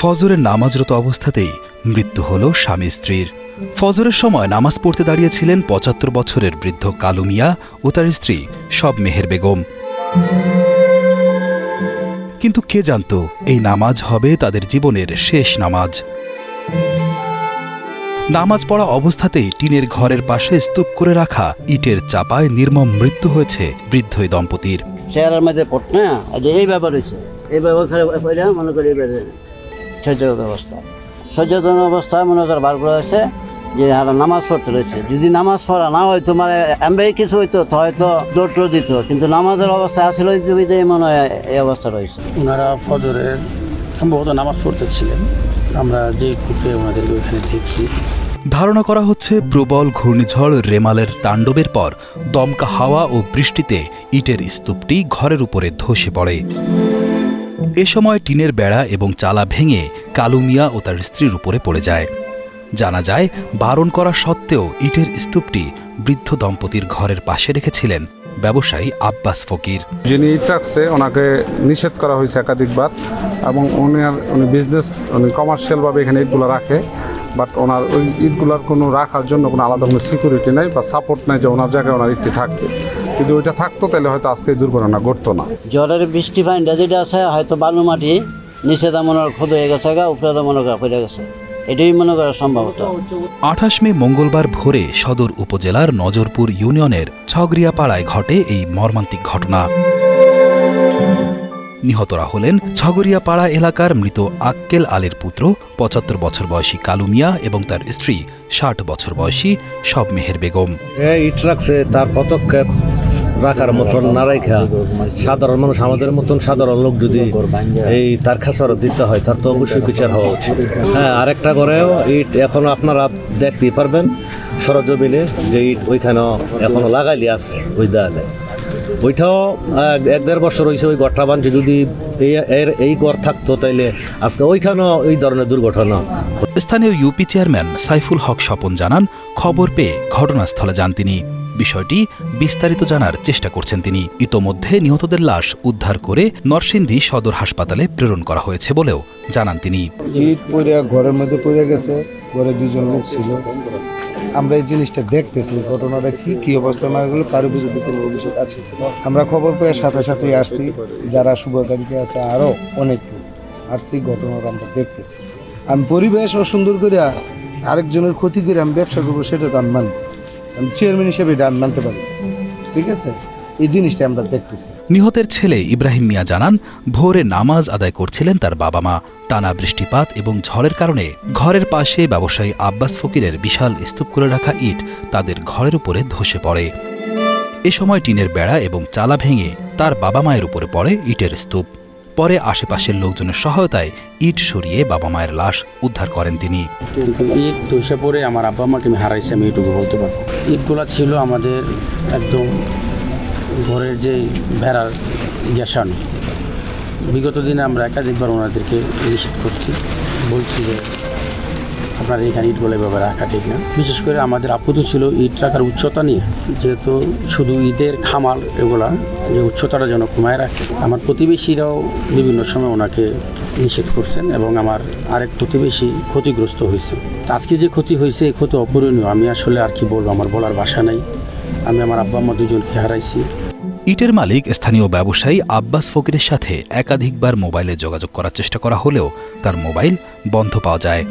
ফজরের নামাজরত অবস্থাতেই মৃত্যু হল স্বামী স্ত্রীর। ফজরের সময় নামাজ পড়তে দাঁড়িয়েছিলেন পঁচাত্তর বছরের বৃদ্ধ কালু মিয়া ও তার স্ত্রী সব মেহের বেগম। কিন্তু কে জানত এই নামাজ হবে তাদের জীবনের শেষ নামাজ? নামাজ পড়া অবস্থাতেই টিনের ঘরের পাশে স্তূপ করে রাখা ইটের চাপায় নির্মম মৃত্যু হয়েছে বৃদ্ধ এই দম্পতির। চেয়ারের মধ্যে পড়ত না এই ব্যাপার হয়েছে। এই ব্যাপার মনে করি সচেতন অবস্থা সচেতন অবস্থা মনে কর বার করা হয়েছে যে আর নামাজ পড়তে রয়েছে যদি নামাজ পড়া না হয়তো মানে এমবাই কিছু হইতো তো হয়তো দৌড় দিত। কিন্তু নামাজের অবস্থা আসলে হয়তো মনে হয় এই অবস্থা রয়েছে। ওনারা ফজরের সম্ভবত নামাজ পড়তেছিলেন। আমরা যে কূপে ওনাদেরকে ওইখানে দেখছি। ধারণা করা হচ্ছে প্রবল ঘূর্ণিঝড় রেমালের তাণ্ডবের পর দমকা হাওয়া ও বৃষ্টিতে ইটের স্তূপটি ঘরের উপরে ধসে পড়ে। এ সময় টিনের বেড়া এবং চালা ভেঙে কালু মিয়া ও তার স্ত্রীর উপরে পড়ে যায়। জানা যায়, বারণ করা সত্ত্বেও ইটের স্তূপটি বৃদ্ধ দম্পতির ঘরের পাশে রেখেছিলেন ব্যবসায়ী আব্বাস ফকির। যিনি ইট রাখছে, ওনাকে নিষেধ করা হয়েছে একাধিকবার এবং উনার উনি বিজনেস উনি কমার্শিয়ালভাবে এখানে ইটগুলো রাখে বাট ওনার ওই ইটগুলার কোনো রাখার জন্য কোনো আলাদা কোনো সিকিউরিটি নাই বা সাপোর্ট নাই যে ওনার জায়গায় ওনার ইটটি থাকবে। যদি ওইটা থাকতো তাহলে হয়তো আজকে দুর্ঘটনা ঘটতো না। জ্বরের বৃষ্টি পানিটা যেটা আছে হয়তো বালু মাটি নিচে তা মনে হয় ক্ষুদ হয়ে গেছে গা উপরে তো মনে করা পড়ে গেছে। এটাই মনে করা সম্ভবত। আঠাশ মে মঙ্গলবার ভোরে সদর উপজেলার নজরপুর ইউনিয়নের ছগরিয়াপাড়ায় ঘটে এই মর্মান্তিক ঘটনা। নিহতরা হলেন ছগরিয়াপাড়া এলাকার মৃত আক্কেল আলীর পুত্র পঁচাত্তর বছর বয়সী কালু মিয়া এবং তার স্ত্রী ষাট বছর বয়সী সব মেহের বেগম ইট রাখছে তার পদক্ষেপ রাখার মতন না রাখা সাধারণ মানুষ আমাদের মতন সাধারণ লোক যদি এই তার খাসারত দিতে হয়, তার তো অবশ্যই বিচার হওয়া উচিত। হ্যাঁ আরেকটা করেও, ইট এখনও আপনারা দেখতেই পারবেন, সরজমিনে যে ইট ওইখানেও এখনও লাগাইলি আছে, ওই দেয়ালে। ওইটাও এক- দেড় বছর হয়েছে ওই ঘরটা বানছে, যদি এর, এই ঘর থাকতো তাইলে আজকে ওইখানেও এই ধরনের দুর্ঘটনা। স্থানীয় ইউপি চেয়ারম্যান সাইফুল হক স্বপন জানান, খবর পেয়ে ঘটনাস্থলে যান তিনি। বিষয়টি বিস্তারিত জানার চেষ্টা করছেন তিনি। ইতোমধ্যে নিহতদের লাশ উদ্ধার করে নরসিংদী সদর হাসপাতালে প্রেরণ করা হয়েছে বলেও জানান তিনি। ঘরের মধ্যে পড়ে গেছে, ঘরে দুজন লোক ছিল। আমরা এই জিনিসটা দেখতেছি, ঘটনাটা কি কি অবস্থা, না গেলো কারোর বিরুদ্ধে কোনো অভিযোগ আছে? আমরা খবর পেয়ে সাথে সাথে আসছি, যারা শুভাকাঙ্ক্ষী আছে আরও অনেক আসছি, ঘটনাটা আমরা দেখতেছি। আমি পরিবেশ অসুন্দর করে আরেকজনের ক্ষতি করে আমি ব্যবসা করব, সেটা তো আমি মানব আমি চেয়ারম্যান হিসেবে এটা মানতে পারি। ঠিক আছে? এই জিনিসটা আমরা দেখতেছি। নিহতের ছেলে ইব্রাহিম মিয়া জানান, ভোরে নামাজ আদায় করছিলেন তার বাবা মা টানা বৃষ্টিপাত এবং ঝড়ের কারণে ঘরের পাশে ব্যবসায়ী আব্বাস ফকিরের বিশাল স্তূপ করে রাখা ইট তাদের ঘরের উপরে ধসে পড়ে। এ সময় টিনের বেড়া এবং চালা ভেঙে তার বাবা মায়ের উপরে পড়ে ইটের স্তূপ। পরে আশেপাশের লোকজনের সহায়তায় ইট সরিয়ে বাবা মায়ের লাশ উদ্ধার করেন তিনি। ইট ধসে পড়ে আমার আব্বা মাকে আমি হারাইছি, আমি এটুকু বলতে পারব। ইটগুলা ছিল আমাদের একদম ঘরের যে ভেড়ার গ্যাসান বিগত দিনে আমরা একাধিকবার ওনাদেরকে নিষেধ করছি, বলছি যে আপনার এখানে ইটগুলো এভাবে রাখা ঠিক না। বিশেষ করে আমাদের আপত্ত ছিল ইট রাখার উচ্চতা নিয়ে, যেহেতু শুধু ঈদের খামাল এগুলা যে উচ্চতাটা যেন কমায় রাখে। আমার প্রতিবেশীরাও বিভিন্ন সময় ওনাকে নিষেধ করছেন এবং আমার আরেক প্রতিবেশী ক্ষতিগ্রস্ত হয়েছে। আজকে যে ক্ষতি হয়েছে, এই ক্ষতি অপূরণীয়। আমি আসলে আর কি বলব, আমার বলার ভাষা নাই। আমি আমার আব্বা, আম্মা দুজনকে হারাইছি। ইটের মালিক, স্থানীয় ব্যবসায়ী আব্বাস ফকিরের সাথে একাধিকবার মোবাইলে যোগাযোগ করার চেষ্টা করা হলেও তার মোবাইল বন্ধ পাওয়া যায়।